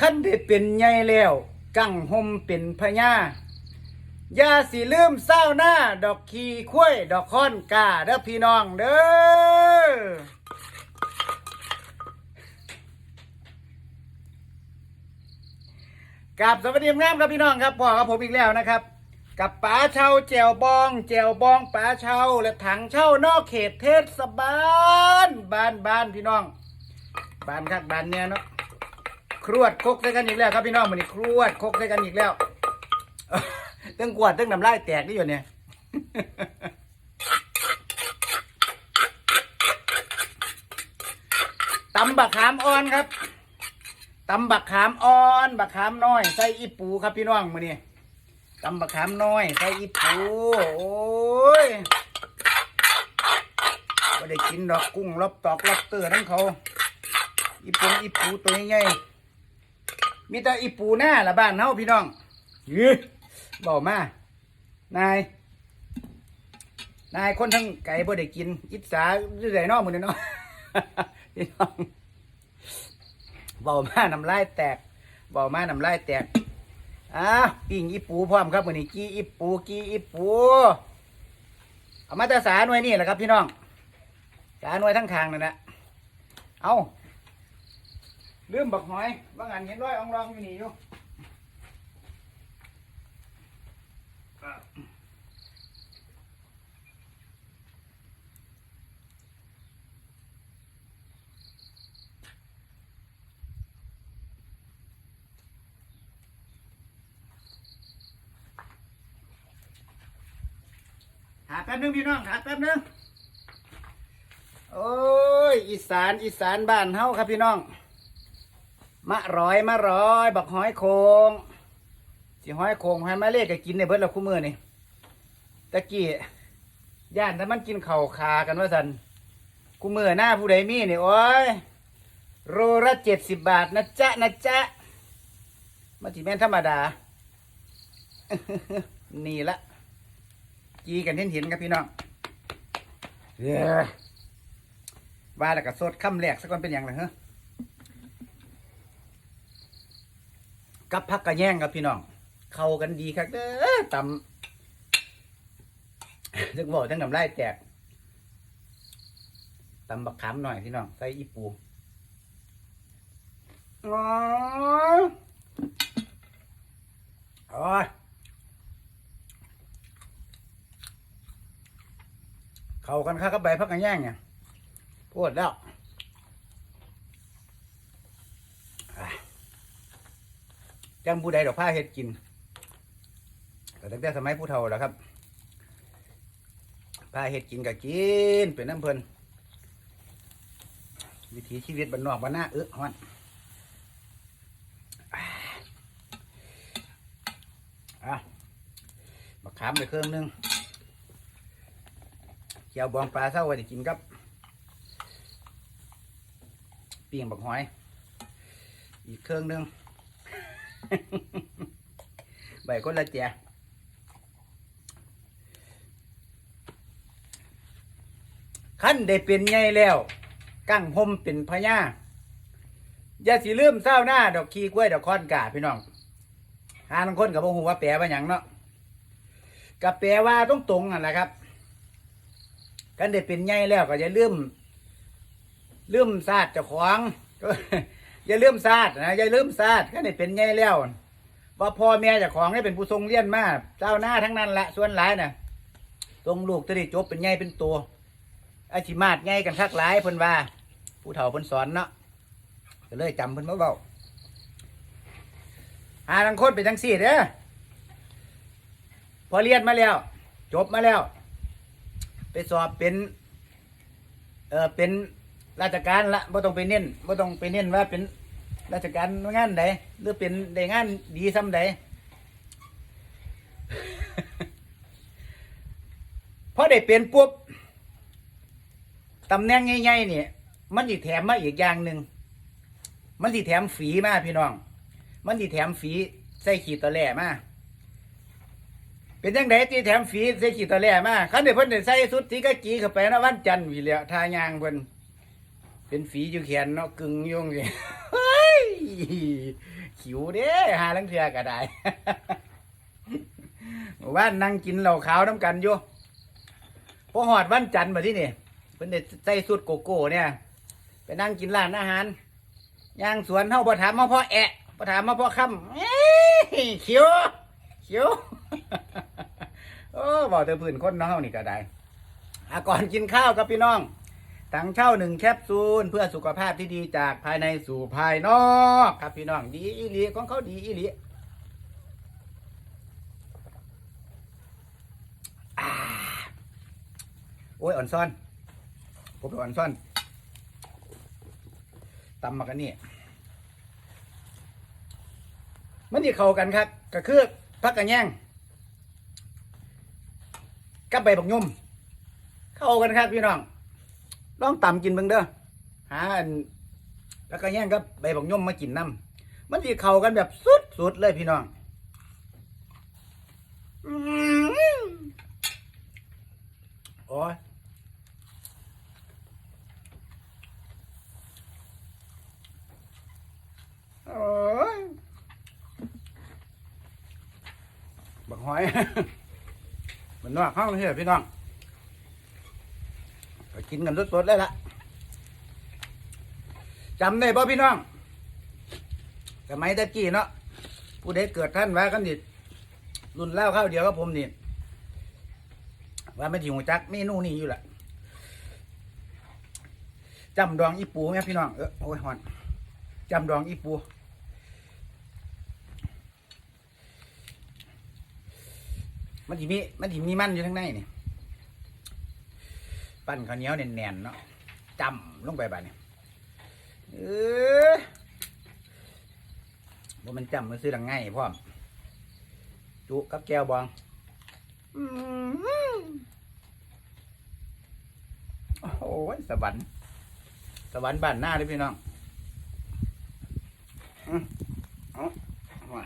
ขั้นได้เป็นใหญ่แล้วกั้งหมเป็นพญาอย่าสิลืมเศร้าหน้า ดอกขีข้วยดอกค้อนกาเด้อพี่น้องเด้อกับสวัสดีงามครับพี่น้องครับพ่อกับผมอีกแล้วนะครับ กับป๋าเช่าแจวบอง แจวบองป๋าเช่าและถังเช่านอกเขตเทศบาลบ้านบ้านพี่น้องบ้านคักบ้านเนี่ยเนาะ ครวดคกใส่กันอีกแล้วครับพี่น้องมันนี่ครวดคกใส่กันอีกแล้วตั้งกวดตั้งน้ำลายแตกนี่อยู่เนี่ยตำบักขามอ่อนครับตำบักขามอ่อน บักขามน้อยใส่อีปูครับพี่น้องมาเนี่ยตำบักขามน้อยใส่อีปูโอ้ยไม่ได้กินดอกกุ้งลอบตอกลอบเตอร์ทั้งเขาอีปูอีปูตัวใหญ่ มีแต่อีปูหน้าละบ้านเฮาพี่น้องยืดบอกมานาย นายคนทั้งไก่บ่ได้กิน อิจฉาเรื่อยๆเนอกมือนี้เนาะพี่น้องเบามาน้ำลายแตกเบามาน้ำลายแตกอะปิ้งอีปูพร้อมครับวันนี้กี้อีปูกี้อีปูเอามาแต่สาหน่วยนี่แหละครับพี่น้องสาหน่วยทั้งคางนั่นแหละเอา ลืมบักหอยบางอันเห็นร้อยอองรองอยู่นี่อยู่หาแป๊บนึงพี่น้องหาแป๊บนึงโอ้ยอีสานอีสานบ้านเฮาครับพี่น้อง มะร้อยมะร้อย บักห้อยโคงสิห้อยโคงห้อยมะเล่ก็กินในเบิดละคู่มือนี่ตะกี้ย่านถ้ามันกินเข่าคากันว่าสันคู่มือหน้าผู้ใดมีนี่โอ้ยโรละเจ็ดสิบบาทนะจ๊ะนะจ๊ะมาที่แม่นธรรมดา นี่ละจีกันเห็นเห็นครับพี่น้องเย้ว่าแล้วก็สดคำแรกสักคนเป็นอย่างไรเหรอ กับพักกระแย่งครับพี่น้อง เข้ากันดีครับเด้อตำถึงบอกทั้งน้ำลายแตกตำบักขามหน่อยพี่น้องใส่อีปูอ๋อโอ้ยเข้ากันครับกับใบพักกระแย่งเนี่ยพูดแล้ว จังผู้ใดดอกผ้าเฮ็ดกินแต่ตั้งแต่สมัยผู้เฒ่าแล้วครับผ้าเฮ็ดกินก็กินเป็นน้ำเพลินวิถีชีวิตบ้านอกบ้านหน้าเออฮอนอะมาขามไปเครื่องหนึงเกี่ยวบองปลาเศร้าไว้จะกินครับเปียงบักหอย อีกเครื่องหนึง ใบคนละแจขั้นได้เป็นไงแล้วกั้งพมเป็นพญาอย่าสิลืมเศร้าหน้า ดอกขี้กล้วย ดอกคอนกาพี่น้องหาบางคนกับพวกหูว่าแปลว่าอย่างเนาะกับแปลว่าต้องตรงๆนั่นแหละครับกันได้เป็นไงแล้วก็อย่าลืมลืมศาสตร์เจ้าของ อย่าลืมศาสตร์นะอย่าลืมศาสตร์กันได้เป็นไงแล้วว่าพ่อแม่จ้าของได้เป็นผู้ทรงเลี้ยนมากเจ้าหน้าทั้งนั้นละส่วนหลายน่ะทรงลูกจะได้จบเป็นไงเป็นตัวอาชิมาดไงกันคักหลายเพิ่นว่า ผู้เฒ่าเพิ่นสอนเนาะก็เลยจำเพิ่นมาเบาหาทังคนเป็นจังสี่เด้อพอเรียนมาแล้ว จบมาแล้ว ไปสอบเป็น เออเป็น ราชการละไม่ต้องไปเน้นไม่ต้องไปเน้นว่าเป็นราชการงานใดหรือเป็นได้งานดีซ้ำใดพอได้เป็นปุ๊บตำแหน่งใหญ่ๆเนี่ยมันสิแถมมาอีกอย่างหนึ่งมันสิแถมฝีมาพี่น้อง มันสิแถมฝีใส่ขีดตะแหล่มาเป็นยังไงที่แถมฝีใส่ขีดตะแหล่มาคันเดี๋ยวเพิ่นใส่สุดสีกะกีเข้าไปนะวันจันทร์วีแล้วทายางเพิ่น เป็นฝีอยู่แขนเนาะกึ่งยุ่งเฮ้ยขิวเด้หาลังเทือก็ได้ว่านนั่งกินเหล้าขาวน้ำกันอยู่พอหอดวันจันทร์มาที่นี่เพิ่นได้ใส่สุดโกโก้เนี่ย ไปนั่งกินร้านอาหารย่างสวนเฮาบ่ถามมาพ่อแอะบ่ถามมาพ่อค่ำเอ้ยขียวขียวโอ้บอกแต่พื้นคนเนาะเฮานี่ก็ได้อาก่อนกินข้าวครับพี่น้อง ถังเช่าหนึ่งแคปซูลเพื่อสุขภาพที่ดีจากภายในสู่ภายนอกครับพี่น้องดีอีหลีของเขาดีอีหลีอ่โอ้ยอ่อนซ่อนผมอ่อนซ่อนตำมากันนี่มันที่เข้ากันครับก็คือพักกันแย่งกับใบบักยุ่มเข้ากันครับพี่น้อง ลองตำกินเบิ่งเด้อหาอันแล้วก็แย่งกับใบบักยุ่มมากินน้ำมันสิเข้ากันแบบสุดๆเลยพี่น้องอืมโอ้ยโอ้ยบักหอย มันนอกข้าวเหรอพี่น้อง ก็กินกันสดๆเลยละจำได้ป่ะพี่น้องสมัยตะกี้เนาะผู้ใดเกิดท่านว่ากันดิรุ่นเล่าข้าวเดียวกับผมนี่ว่าไม่ถิงจักเมนูนี้อยู่ละจำดองอีปูไหมพี่น้องเออโอ้ยหอนจำดองอีปูมันจะมีมันจะมีมันอยู่ข้างในนี่ ปั้นข้าวเหนียวแน่นๆเนาะจำลงไปบ้านี่เออว่ามันจำมันซื้อดังง่ายพร้อมจุกับแก้วบองโอ้โหสวรรค์สวรรค์บ้านหน้าเลยพี่น้องอืมออามา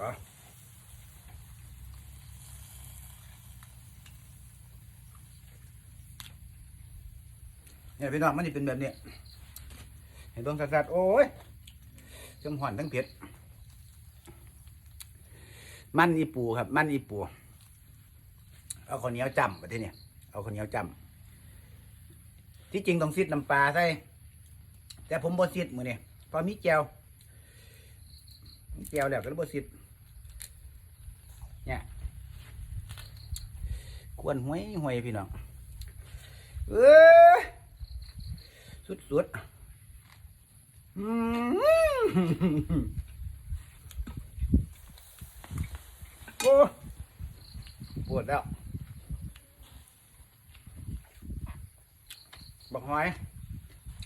อะ เนี่ยพี่น้องมันจะเป็นแบบนี้เห็นดวงสัดๆโอ้ยจังหอนทั้งเผ็ดมันอีปูครับ มันอีปู เอาข้าวเหนียวจำมาที่เนี่ยเอาข้าวเหนียวจำที่จริงต้องซิดน้ำปลาใส่แต่ผมบ่ซิดมือเนี่ยพอมีแจวมีแจวแล้วก็เลยบ่ซิดเนี่ยกวนหวยหวยพี่น้องเออ สุดสุดๆอืมโอ้ปวดแล้วบอกหอย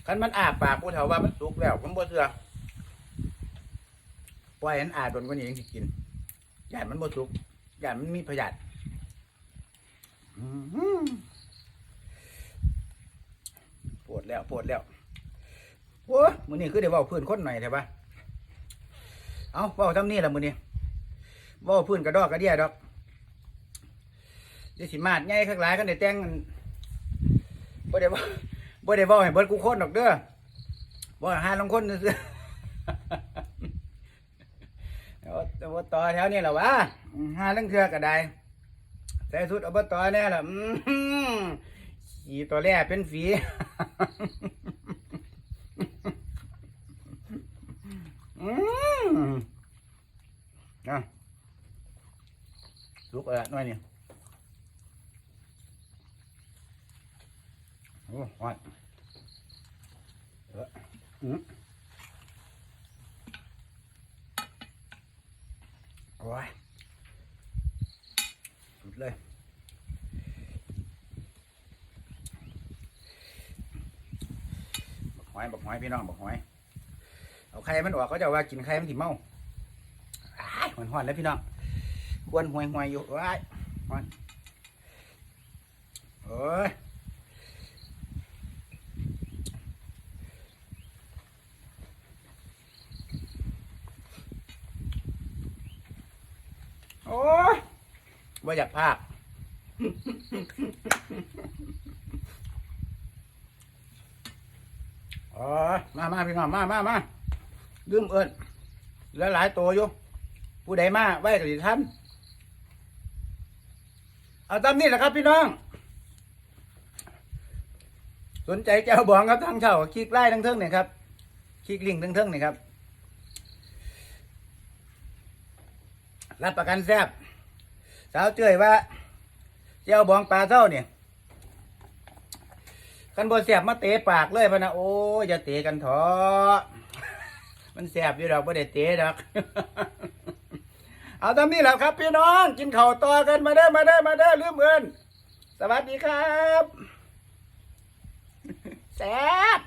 คันมันอาบปากผู้เฒ่าว่ามันสุกแล้วผมบ่เชื่อปล่อยมันอาบโดนกว่านี้ยังสิกินยานมันบ่สุกหยานมันมีพยาธิอื้อหือ ปวดแล้วปวดแล้วโอ้มือนี้คือได้เว้าพื้นคนหน่อยแท้ปะเอาเว้าทำนี่แหละมือนี้เว้าพื้นกระดอกกระเดียดอกเดี๋ยวสิมาดใหญ่คักหลายกันได้แต่งบ่ได้เว่าบ่ได้เว้าให้เบิดกูคนดอกเด้อบ่ให้าลงคนซื่อเอาอบตแถวนี้แหละวะหาเรื่องเทือก็ได้แต่สุดอบตแน่ละ ฝีตัวแรกเป็นฝีอืมอะลุกอะไรหน่อยนี่โอ้หวานเอออืมโอ้ยสุดเลยบักห อยบักหอยพี่น้องบักหอย เอาไข่มันออกเขาจะว่ากินไข่มันถิเมาอ้ายหอนหอนๆแล้วพี่น้องควนหวยหวยๆอยู่ว้ายหอนโอ้ยโอ้ยว่าอยากพาก อ๋อมามาพี่น้องมามามาลืมเอิญเหลือหลายตัวอยู่ ผู้ใดมาไว้กับท่านเอาตามนี้แหละครับพี่น้อง สนใจเจ้าบองครับทางเช่าคลิกไล่ทั้งเทิงเนี่ยครับคลิกลิงทั้งเทิงเนี่ยครับ รับประกันแซ่บสาวเจ้ยว่าเจ้าบองปลาเท่าเนี่ย กันบ่แสบมาเตะปากเลยพะนะโอ้ยอย่าเตะกันเถอะมันแสบอยู่ดอกบ่ได้เตะดอกเอาตามนี้แหละครับ พี่น้องกินข้าวต่อกันมาเด้อมาเด้อมาเด้อลืมเอินสวัสดีครับแซ่บ